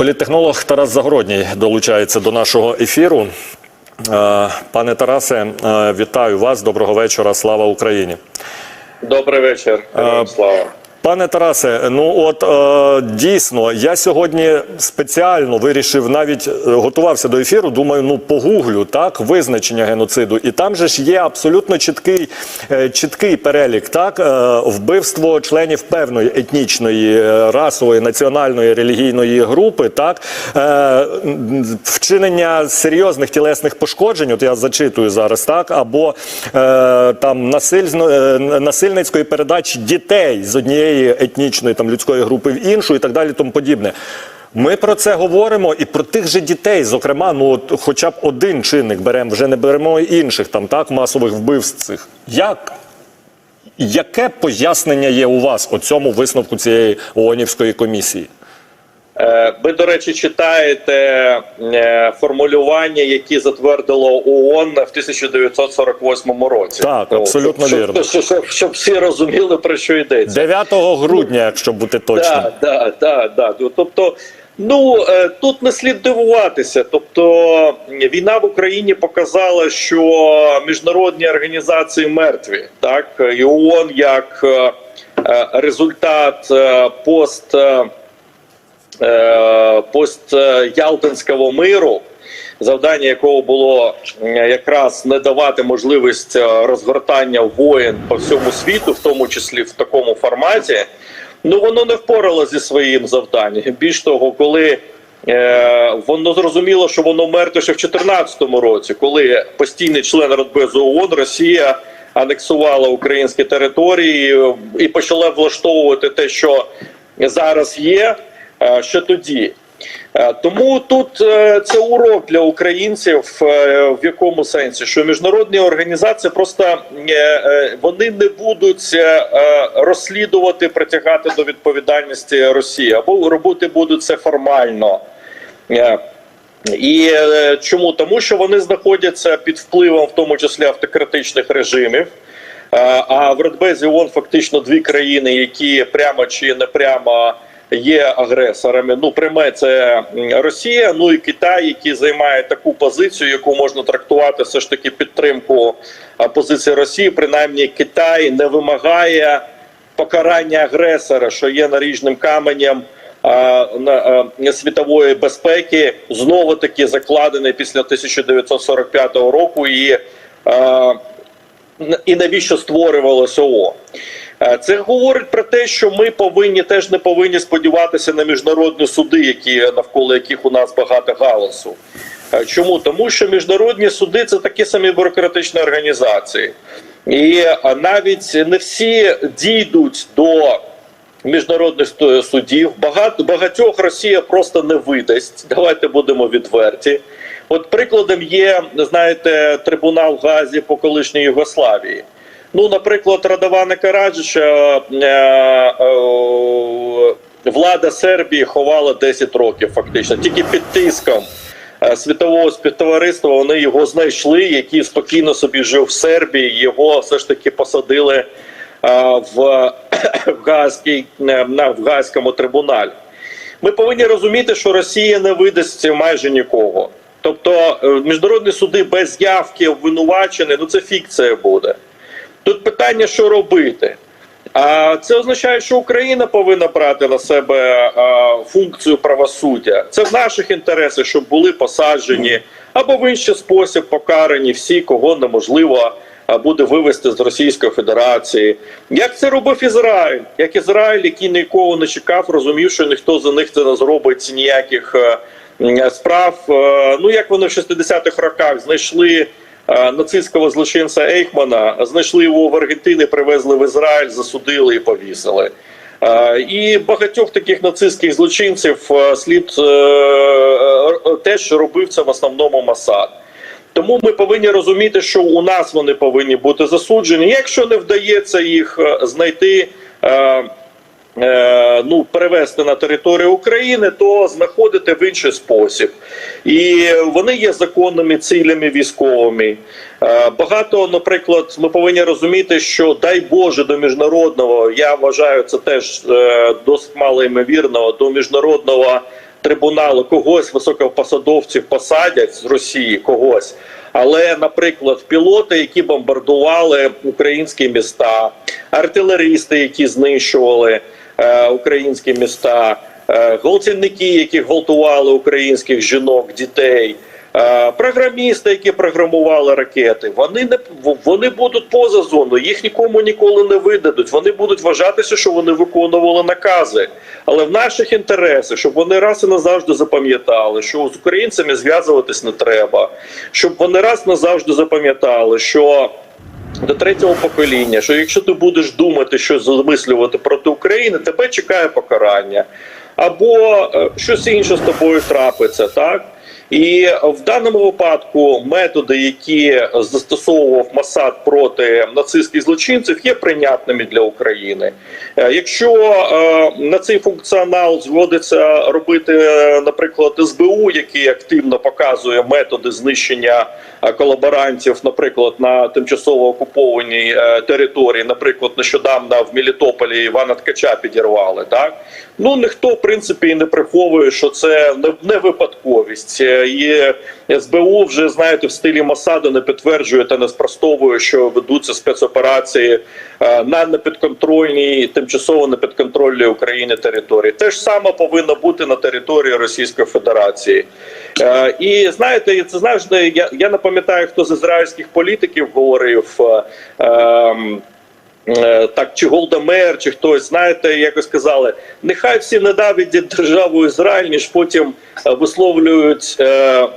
Політтехнолог Тарас Загородній долучається до нашого ефіру. Е, Пане Тарасе, е, вітаю вас. Доброго вечора. Слава Україні. Добрий вечір. Слава. Пане Тарасе, ну от е, дійсно, я сьогодні спеціально вирішив, навіть е, готувався до ефіру. Думаю, ну погуглю так визначення геноциду, і там же ж є абсолютно чіткий, е, чіткий перелік, так е, вбивство членів певної етнічної, е, расової, національної релігійної групи, так е, вчинення серйозних тілесних пошкоджень. От я зачитую зараз, так або е, там насильно, е, насильницької передачі дітей з однієї етнічної там людської групи в іншу, і так далі, тому подібне. Ми про це говоримо і про тих же дітей, зокрема, ну от хоча б один чинник беремо, вже не беремо інших там так масових вбивств цих. Як? Яке пояснення є у вас у цьому висновку цієї ООНівської комісії? Е, Ви, до речі, читаєте е, формулювання, які затвердило ООН в 1948 році. Так, Ну, абсолютно щоб, вірно. Щоб, щоб, щоб всі розуміли, про що йдеться. 9 грудня, якщо бути точним. Так, так, так, так. Тобто, ну е, тут не слід дивуватися. Тобто, війна в Україні показала, що міжнародні організації мертві, так і ООН як результат пост. Е, е, миру, завдання якого було якраз не давати можливість е, розгортання воєн по всьому світу, в тому числі в такому форматі. Ну воно не впорало зі своїм завданням. Більш того, коли воно зрозуміло, що воно мертве ще в 2014 році, коли постійний член Радбезу ООН Росія анексувала українські території і почала влаштовувати те, що зараз є, е, ще тоді. Е, Тому тут е, це урок для українців в якому сенсі, що міжнародні організації просто вони не будуть розслідувати, притягати до відповідальності Росії або робити будуть це формально. І чому? Тому що вони знаходяться під впливом, в тому числі автократичних режимів. А в Радбезі ООН фактично дві країни, які прямо чи не прямо є агресорами. Ну, пряме це Росія, ну і Китай, який займає таку позицію, яку можна трактувати все ж таки підтримку позиції Росії. Принаймні, Китай не вимагає покарання агресора, що є наріжним каменем. світової безпеки знову таки закладений після 1945 року і і навіщо створювалося ООН. Е, Це говорить про те, що ми повинні теж не повинні сподіватися на міжнародні суди, які навколо яких у нас багато галасу. Е, Чому? Тому що міжнародні суди це такі самі бюрократичні організації, і е, навіть не всі дійдуть до міжнародних судів. Багато багатьох Росія просто не видасть. Давайте будемо відверті. От прикладом є, знаєте, трибунал Газі по колишній Югославії. Ну, наприклад, Радована Караджича е, е, влада Сербії ховала 10 років, фактично, тільки під тиском е, світового співтовариства вони його знайшли, який спокійно собі жив в Сербії. Його все ж таки посадили е, в, в, Гаазький, е, на в Гаазькому трибуналі. Ми повинні розуміти, що Росія не видасть майже нікого. Тобто е, міжнародні суди без явки обвинувачений, ну це фікція буде. Тут питання, що робити. А це означає, що Україна повинна брати на себе функцію правосуддя. Це в наших інтересах, щоб були посаджені або в інший спосіб покарані всі, кого неможливо буде вивести з Російської Федерації. Як це робив Ізраїль? Як Ізраїль, який нікого не чекав, розумів, що ніхто за них це не зробить ніяких е, справ. Е, Ну як вони в 60-х роках знайшли. Е, Нацистського злочинця Ейхмана знайшли його в Аргентині, привезли в Ізраїль, засудили і повісили. Е, І багатьох таких нацистських злочинців е, слід те, що робив це в основному Масад. Тому ми повинні розуміти, що у нас вони повинні бути засуджені. Якщо не вдається їх знайти. Е, Ну, перевести на територію України, то знаходити в інший спосіб, і вони є законними цілями військовими. Е, Багато, наприклад, ми повинні розуміти, що дай Боже до міжнародного, я вважаю це теж е, досить мало ймовірно, до міжнародного трибуналу когось високопосадовців посадять з Росії когось. Але, наприклад, пілоти, які бомбардували українські міста, артилеристи, які знищували українські міста, е, гвалтівники, які гвалтували українських жінок, дітей. Е, Програмісти, які програмували ракети, вони не вони будуть поза зоною, їх нікому ніколи не видадуть. Вони будуть вважатися, що вони виконували накази. Але в наших інтересах, щоб вони раз і назавжди запам'ятали, що з українцями зв'язуватись не треба, щоб вони раз назавжди запам'ятали, що до третього покоління, що якщо ти будеш думати, що замислювати проти України, тебе чекає покарання, або е, щось інше з тобою трапиться, так. І в даному випадку методи, які застосовував Масад проти нацистських злочинців, є прийнятними для України. Е, Якщо е, на цей функціонал згодиться робити, е, наприклад, СБУ, який активно показує методи знищення колаборантів, наприклад, на тимчасово окупованій території, наприклад, нещодавно в Мелітополі Івана Ткача підірвали, так ну ніхто в принципі і не приховує, що це не випадковість. Е, І СБУ вже знаєте в стилі Масаду не підтверджує та не спростовує, що ведуться спецоперації е, на непідконтрольній, тимчасово непідконтрольній України території. Те ж саме повинно бути на території Російської Федерації. Е, І знаєте, це знаєш, я, я не пам'ятаю, хто з ізраїльських політиків говорив. Е, так, чи Голдамер, чи хтось, знаєте, якось сказали, нехай всі ненавидять державу Ізраїль, ніж потім висловлюють е, е,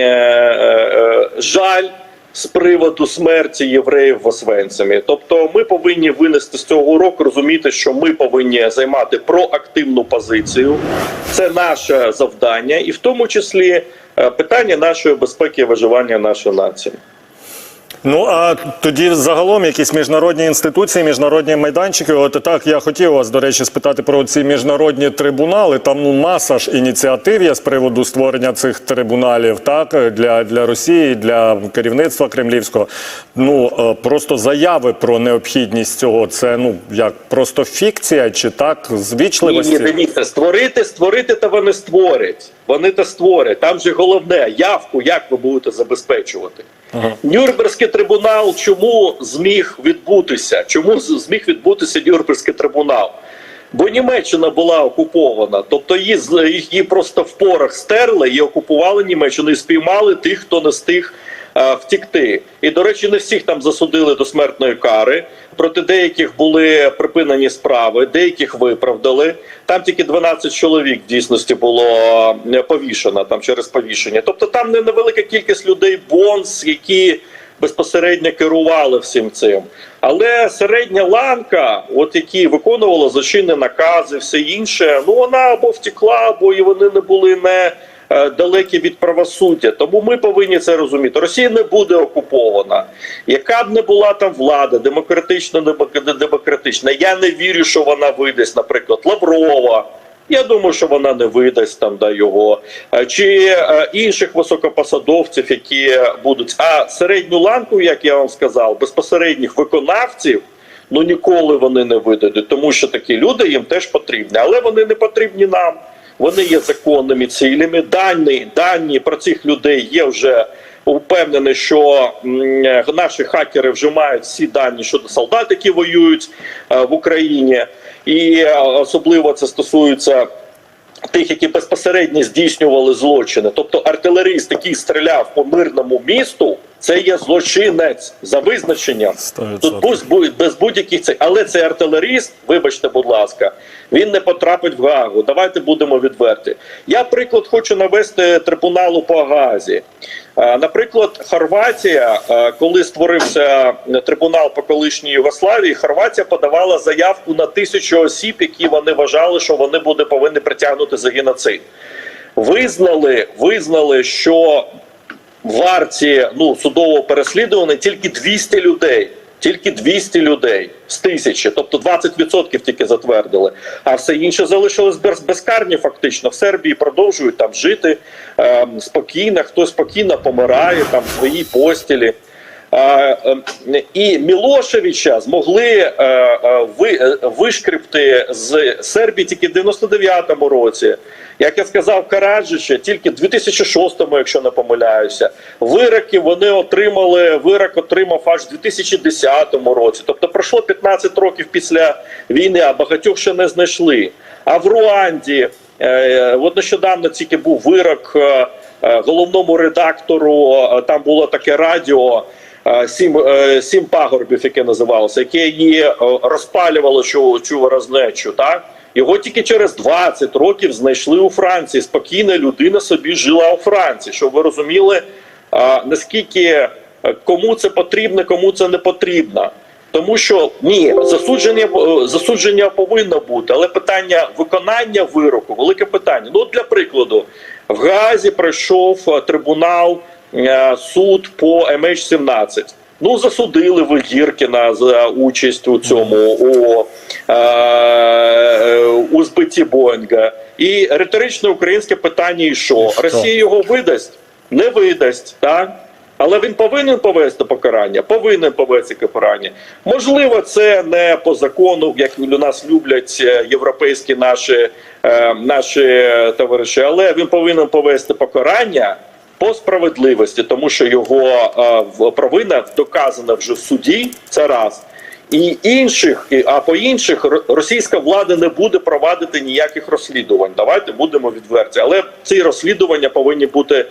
е, жаль з приводу смерті євреїв в Освенцимі. Тобто, ми повинні винести з цього уроку, розуміти, що ми повинні займати проактивну позицію. Це наше завдання, і в тому числі е, питання нашої безпеки і виживання нашої нації. Ну а тоді загалом якісь міжнародні інституції, міжнародні майданчики. От так я хотів вас, до речі, спитати про ці міжнародні трибунали. Там ну маса ж ініціатив є з приводу створення цих трибуналів, так для, для Росії, для керівництва кремлівського. Ну е, просто заяви про необхідність цього. Це ну як просто фікція, чи так з Ні, ні, дивіться, створити, створити, та вони створять. Вони те створять. Там же головне явку, як ви будете забезпечувати. Нюрнберзький трибунал чому зміг відбутися? Чому зміг відбутися Нюрнберзький трибунал? Бо Німеччина була окупована, тобто її, її просто в порах стерли і окупували Німеччину і спіймали тих, хто не встиг е, втікти. І, до речі, не всіх там засудили до смертної кари. Проти деяких були припинені справи, деяких виправдали. Там тільки 12 чоловік в дійсності було е, повішено там через повішення. Тобто там не невелика кількість людей бонс, які безпосередньо керували всім цим. Але середня ланка, от які виконувала злочинні накази, все інше, ну вона або втекла, або і вони не були не е, далекі від правосуддя. Тому ми повинні це розуміти. Росія не буде окупована. Яка б не була там влада, демократична, не демократична. Я не вірю, що вона видасть, наприклад, Лаврова. Я думаю, що вона не видасть там да його Е, чи е, інших високопосадовців, які будуть. А середню ланку, як я вам сказав, безпосередніх виконавців. Ну ніколи вони не видадуть, тому що такі люди їм теж потрібні, але вони не потрібні нам. Вони є законними цілями. Дані дані про цих людей є вже упевнений, що е, наші хакери вже мають всі дані щодо солдат, які воюють е, в Україні, і е, особливо це стосується. Тих, які безпосередньо здійснювали злочини, тобто артилерист, який стріляв по мирному місту, це є злочинець за визначенням. Сто Тут відсотків. без, будь-яких цих, але цей артилеріст, вибачте, будь ласка, він не потрапить в Гагу. Давайте будемо відверті. Я приклад хочу навести трибуналу по Газі. Е, Наприклад, Хорватія, е, коли створився трибунал по колишній Югославії, Хорватія подавала заявку на тисячу осіб, які вони вважали, що вони буде повинні притягнути за геноцид. Визнали, визнали, що варті ну судового переслідування тільки 200 людей. Тільки 200 людей з тисячі, тобто 20% тільки затвердили. А все інше залишилось без, безкарні. Фактично в Сербії продовжують там жити е, спокійно. Хтось спокійно помирає там в своїй постілі. Е, е, е, і Мілошевича змогли е, е, е, вишкрипти з Сербії тільки в 99-му році. Як я сказав, Караджича тільки в 2006-му, якщо не помиляюся. Вироки вони отримали. Вирок отримав аж в 2010 році. Тобто пройшло 15 років після війни, а багатьох ще не знайшли. А в Руанді от нещодавно тільки був вирок головному редактору. Там було таке радіо. Сім, е, сім пагорбів, яке називалося, яке її е, розпалювало цю, цю ворожнечу, так його тільки через 20 років знайшли у Франції. Спокійна людина собі жила у Франції, щоб ви розуміли, наскільки е, кому це потрібно, кому це не потрібно. Тому що ні, засудження засудження повинно бути, але питання виконання вироку велике питання. Ну, от для прикладу, в Газі пройшов трибунал суд по MH17. Ну, засудили ви Гіркіна за участь у цьому у, е, у збитті Боїнга. І риторичне українське питання: і що? що? Росія його видасть? Не видасть, так? Але він повинен повести покарання, повинен повести покарання. Можливо, це не по закону, як у нас люблять е, європейські наші, е, наші товариші, але він повинен повести покарання по справедливості, тому що його е, провина доказана вже в суді. Це раз. І інших, а по інших російська влада не буде провадити ніяких розслідувань. Давайте будемо відверті. Але ці розслідування повинні бути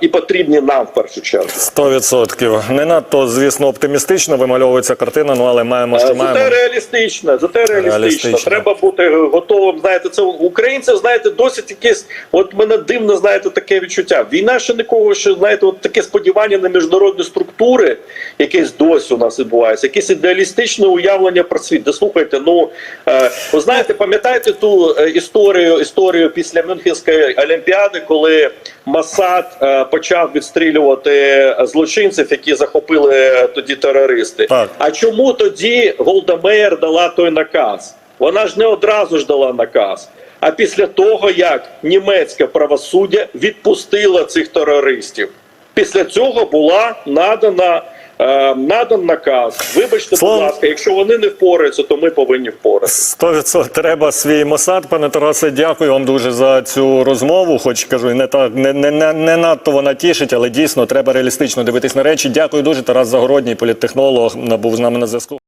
і потрібні нам в першу чергу. Сто відсотків. Не надто, звісно, оптимістично вимальовується картина, ну але маємо, що Е, Зате маємо. реалістично, зате реалістично. Реалістично. Треба бути готовим. Знаєте, це українців, знаєте, досить якесь. От мене дивно, знаєте, таке відчуття. Війна ще нікого, що знаєте, от таке сподівання на міжнародні структури, якесь досі у нас відбувається, якесь ідеалістичне уявлення про світ. Де слухайте, ну е, ви знаєте, пам'ятаєте ту е, історію, історію після Мюнхенської олімпіади, коли Масад е, почав відстрілювати злочинців, які захопили тоді терористи. Так. А чому тоді Голдамеєр дала той наказ? Вона ж не одразу ж дала наказ. А після того, як німецьке правосуддя відпустило цих терористів, після цього була надана. Е, Надан наказ. Вибачте, Словом- будь ласка, якщо вони не впораються, то ми повинні впоратися. Сто відсотків треба свій Мосад, пане Тарасе. Дякую вам дуже за цю розмову. Хоч кажу, не так не, не, не, не надто вона тішить, але дійсно треба реалістично дивитись на речі. Дякую дуже. Тарас Загородній, політтехнолог, був з нами на зв'язку.